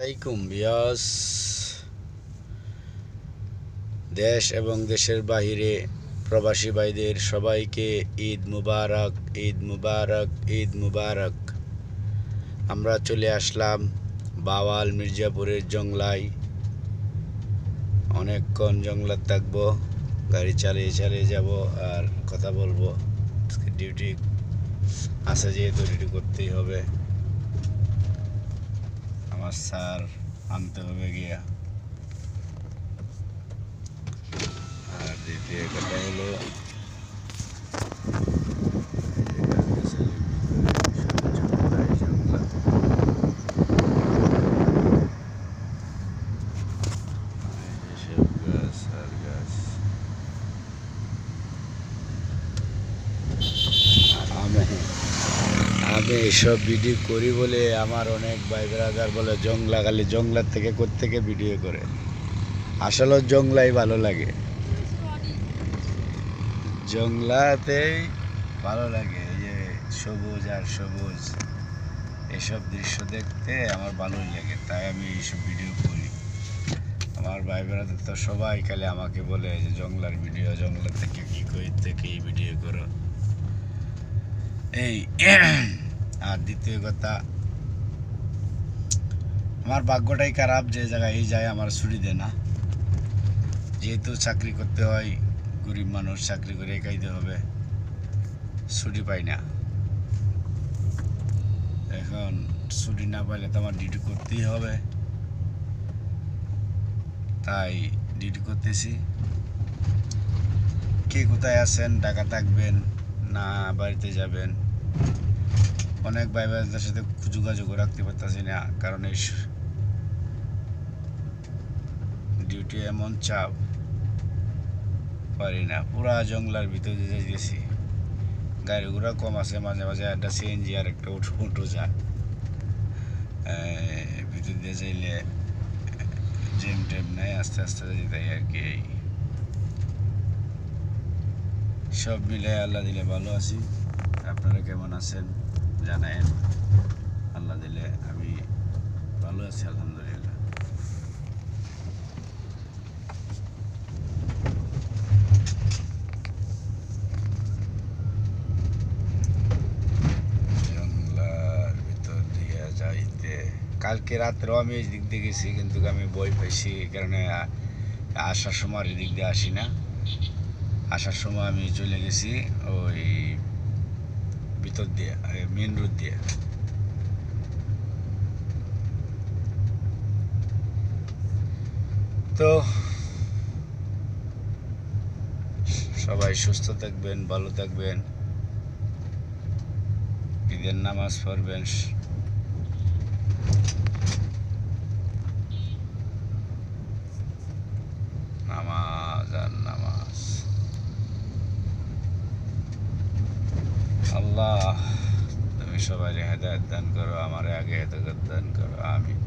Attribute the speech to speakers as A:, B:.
A: আলাইকুম বিয়াস। দেশ এবং দেশের বাহিরে প্রবাসী ভাইদের সবাইকে ঈদ মুবারক ঈদ মুবারক ঈদ মুবারক। আমরা চলে আসলাম বাওয়াল মির্জাপুরের জংলায়। অনেকক্ষণ জংলার থাকব, গাড়ি চালিয়ে চালিয়ে যাব আর কথা বলব। ডিউটি আছে যেহেতু ডিউটি করতেই হবে। আমার স্যার আনতে হবে গিয়া আর দ্বিতীয় কথা হলো গাছ আর গাছ আমি এসব ভিডিও করি বলে আমার অনেক ভাই ব্রাদার বলে জংলা খালি জংলার থেকে কোত্থেকে ভিডিও করে। আসলে জংলাই ভালো লাগে। জংলাতেই ভালো লাগে যে সবুজ আর সবুজ। এসব দৃশ্য দেখতে আমার ভালোই লাগে, তাই আমি এইসব ভিডিও করি। আমার ভাই ব্রাদার তো সবাই খালি আমাকে বলে যে জংলার ভিডিও, জংলা থেকে কি কই থেকে ভিডিও করো। এই আর দ্বিতীয় কথা, আমার ভাগ্যটাই খারাপ যে জায়গায় এই যায়, আমার ছুটি দেয় না। যেহেতু চাকরি করতে হয়, গরিব মানুষ, চাকরি করে খাইতে হবে, ছুটি পাই না। এখন ছুটি না পাইলে তো আমার ডিউটি করতেই হবে। তাই ডিউটি করতেছি। কে কোথায় আছেন ঢাকা থাকবেন না বাড়িতে যাবেন? অনেক ভাই ভাইদের সাথে যোগাযোগ রাখতে পারতেছি না, কারণ এই ডিউটি এমন চাপ, পারি না। পুরা জঙ্গলার ভিতরে দিয়ে গেছি গাড়ি ঘোড়া কম আছে, মাঝে মাঝে একটা সিএনজি আর একটা উঠো উঠো যায় ভিতর দিয়ে যাইলে জেম টেম নেই, আস্তে আস্তে যেতে আর কি সব মিলে আল্লাহ দিলে ভালো আছি। আপনারা কেমন আছেন? জানায়েন আল্লাহ দিলে আমি ভালো আছি, আলহামদুলিল্লাহ। কালকে রাত্রেও আমি এই দিক দিয়ে গেছি, কিন্তু আমি বই পাইছি, এই কারণে আসার সময় আর এদিক দিয়ে আসি না। আসার সময় আমি চলে গেছি, ওই ভিতর দিয়ে মেন রোড দিয়ে তো সবাই সুস্থ থাকবেন ভালো থাকবেন। ঈদের নামাজ পড়বেন নামাজ আর নামাজ আল্লাহ তুমি সবাই হেদায়ত দান করো আমার আগে হেদায়ত দান করো আমি